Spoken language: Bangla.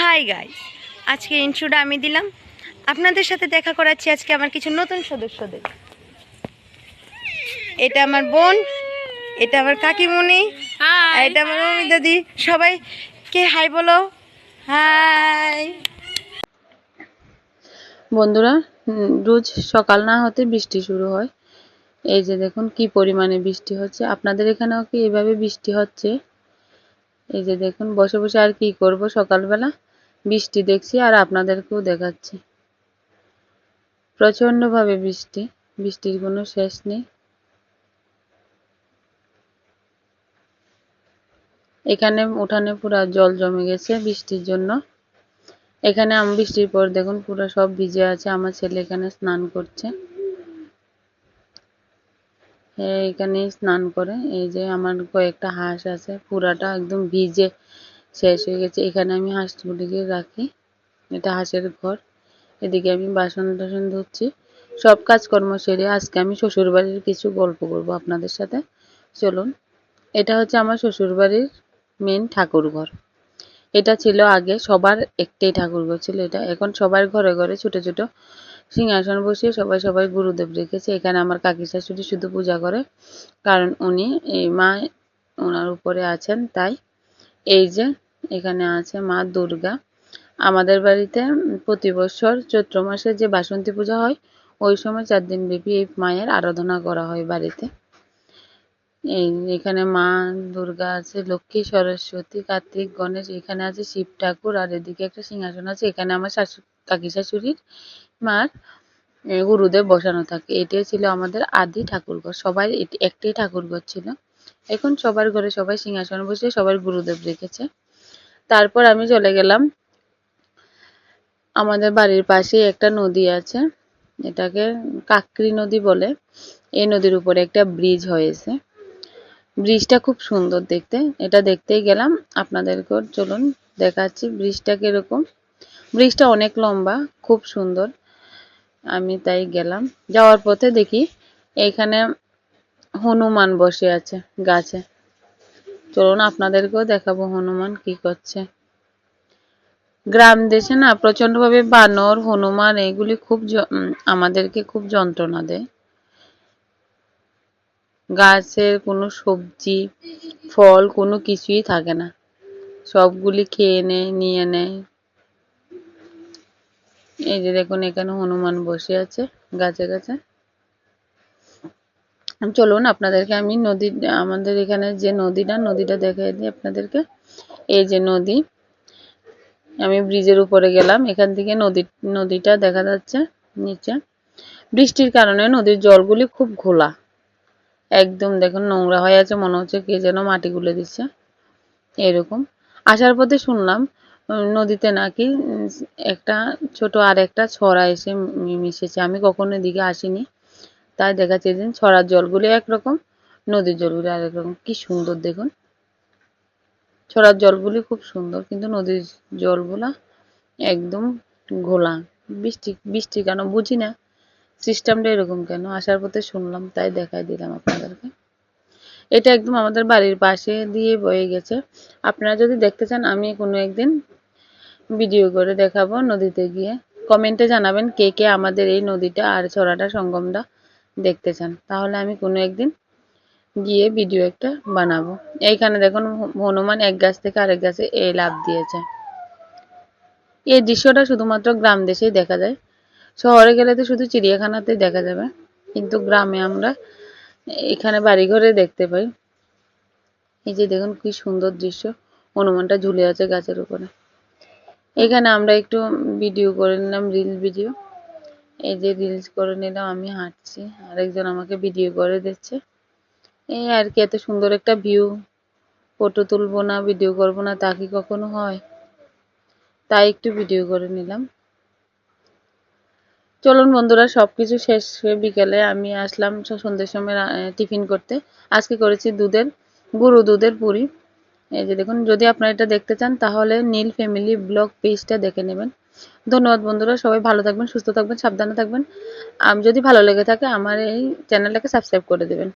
হাই গাইস আজকে ইন্ট্রোটা আমি দিলাম। আপনাদের সাথে দেখা করাচ্ছি আজকে আমার কিছু নতুন সদস্যদের। এটা আমার বোন এটা আমার কাকিমণি এটা আমার মমি দাদি সবাই কে হাই বলো। হাই। বন্ধুরা রোজ সকাল না হতে বৃষ্টি শুরু হয়। এই যে দেখুন কি পরিমাণে বৃষ্টি হচ্ছে। আপনাদের এখানেও কি এভাবে বৃষ্টি হচ্ছে? এই যে দেখুন বসে বসে আর কি করব সকালবেলা? বৃষ্টি দেখছি আর আপনাদেরকেও দেখাচ্ছি। প্রচণ্ডভাবে বৃষ্টি, বৃষ্টির কোনো শেষ নেই। এখানে উঠানে পুরা জল জমে গেছে বৃষ্টির জন্য। এখানে আম বৃষ্টির পর দেখুন পুরো সব ভিজে আছে। আমার ছেলে এখানে স্নান করছে। এখানে স্নান করে। এই যে আমার কয়েকটা হাঁস আছে, পুরাটা একদম ভিজে। শেষ হয়ে গেছে। এখানে আমি হাঁস হাঁসগুলিকে রাখি। এটা হাঁসের ঘর। এদিকে আমি বাসন টাসন ধুচ্ছি। সব কাজকর্ম সেরে আজকে আমি শ্বশুরবাড়ির কিছু গল্প করব আপনাদের সাথে। চলুন, এটা হচ্ছে আমার শ্বশুরবাড়ির মেন ঠাকুর ঘর। এটা ছিল আগে সবার একটাই ঠাকুর ঘর ছিল এটা। এখন সবার ঘরে ঘরে ছোট ছোট সিংহাসন বসিয়ে সবাই সবাই গুরুদেব রেখেছে। এখানে আমার কাকি শাশুড়ি শুধু পূজা করে। কারণ উনি, এই মা ওনার উপরে আছেন, তাই এই যে, এখানে আছে মা দুর্গা। আমাদের বাড়িতে প্রতি বছর চৈত্র মাসে যে বাসন্তী পূজা হয়, ওই সময় চার দিন ব্যাপী এই মায়ের আরাধনা করা হয় বাড়িতে। এই এখানে মা দুর্গা আছে, লক্ষ্মী, সরস্বতী, কার্তিক, গণেশ, এখানে আছে শিব ঠাকুর, আর এদিকে একটা সিংহাসন আছে, এখানে আমার শাশু, কাকি শাশুড়ির মার গুরুদেব বসানো থাকে। এটাই ছিল আমাদের আদি ঠাকুরঘর। সবাই একটাই ঠাকুরঘর ছিল। এখন সবার ঘরে সবাই সিংহাসন বসে সবার গুরুদেব রেখেছে তারপর আমি চলে গেলাম। আমাদের বাড়ির পাশে একটা নদী আছে। এটাকে কাকরি নদী বলে। এই নদীর উপরে একটা ব্রিজ হয়েছে। ব্রিজটা খুব সুন্দর দেখতে। এটা দেখতেই গেলাম। আপনাদেরকেও চলুন দেখাচ্ছি ব্রিজটা কীরকম। ব্রিজটা অনেক লম্বা, খুব সুন্দর। আমি তাই গেলাম। যাওয়ার পথে দেখি এইখানে হনুমান বসে আছে গাছে। চলুন আপনাদেরকেও দেখাবো হনুমান কি করছে। গ্রাম দেশে না প্রচন্ডভাবে বানর, হনুমান এগুলি খুব আমাদেরকে খুব যন্ত্রণা দেয়। গাছের কোনো সবজি, ফল, কোনো কিছুই থাকে না। সবগুলি খেয়ে নেয়, নিয়ে নেয়। এই যে দেখুন এখানে হনুমান বসে আছে গাছে গাছে। চলুন, আপনাদেরকে আমি নদী, আমাদের এখানে যে নদীটা নদীটা দেখাই দিই আপনাদেরকে। এই যে নদী, আমি ব্রিজের উপরে গেলাম, এখান থেকে নদী, নদীটা দেখা যাচ্ছে নিচে। বৃষ্টির কারণে নদীর জলগুলি খুব ঘোলা। একদম দেখুন, নোংরা হয়ে আছে, মনে হচ্ছে কে যেন মাটি গুলে দিচ্ছে। এরকম। আসার পথে শুনলাম নদীতে নাকি একটা ছোট আর একটা ছড়া এসে মিশেছে। আমি কখনো এদিকে আসিনি। তাই দেখাচ্ছে যে ছড়ার জলগুলি একরকম, নদীর জলগুলি আরেক রকম কি সুন্দর দেখুন। ছড়ার জলগুলি খুব সুন্দর, কিন্তু নদীর জলগুলা একদম ঘোলা। বৃষ্টি বৃষ্টি কেন বুঝি না? সিস্টেমটা এরকম কেন? আসার পথে শুনলাম, তাই দেখাই দিলাম আপনাদেরকে। এটা একদম আমাদের বাড়ির পাশে দিয়ে বয়ে গেছে। আপনারা যদি দেখতে চান, আমি কোনো একদিন ভিডিও করে দেখাবো নদীতে গিয়ে। কমেন্টে জানাবেন কে কে আমাদের এই নদীটা আর ছড়াটা সঙ্গমটা দেখতে চান, তাহলে আমি কোনো একদিন গিয়ে ভিডিও একটা বানাবো। এইখানে দেখুন, হনুমান এক গাছ থেকে আরেক গাছে এই লাভ দিয়েছে। এই দৃশ্যটা শুধুমাত্র গ্রাম দেশেই দেখা যায়। শহরে গেলে তো শুধু চিড়িয়াখানাতেই দেখা যাবে। কিন্তু গ্রামে আমরা এখানে বাড়িঘরে দেখতে পাই। এই যে দেখুন, কি সুন্দর দৃশ্য। হনুমানটা ঝুলে আছে গাছের উপরে। এখানে আমরা একটু ভিডিও করে নিলাম রিল ভিডিও এই যে রিলস করে নিলাম, আমি হাঁটছি। আরেকজন আমাকে ভিডিও করে দিচ্ছে। এই আর কি, এত সুন্দর একটা ভিউ ফটো তুলবো না ভিডিও করব না, তা কি কখনো হয়? তাই একটু ভিডিও করে নিলাম। চলুন বন্ধুরা, সবকিছু শেষ হয়ে বিকেলে আমি আসলাম সন্ধ্যের সময় টিফিন করতে। আজকে করেছি দুধের, গুঁড়ো দুধের পুরি। এই যে দেখুন, যদি আপনারা এটা দেখতে চান, তাহলে নীল ফ্যামিলি ব্লগ পেজটা দেখে নেবেন। ধন্যবাদ বন্ধুরা, সবাই ভালো থাকবেন, সুস্থ থাকবেন, সাবধানে থাকবেন। যদি ভালো লেগে থাকে, আমার এই চ্যানেলটাকে সাবস্ক্রাইব করে দেবেন।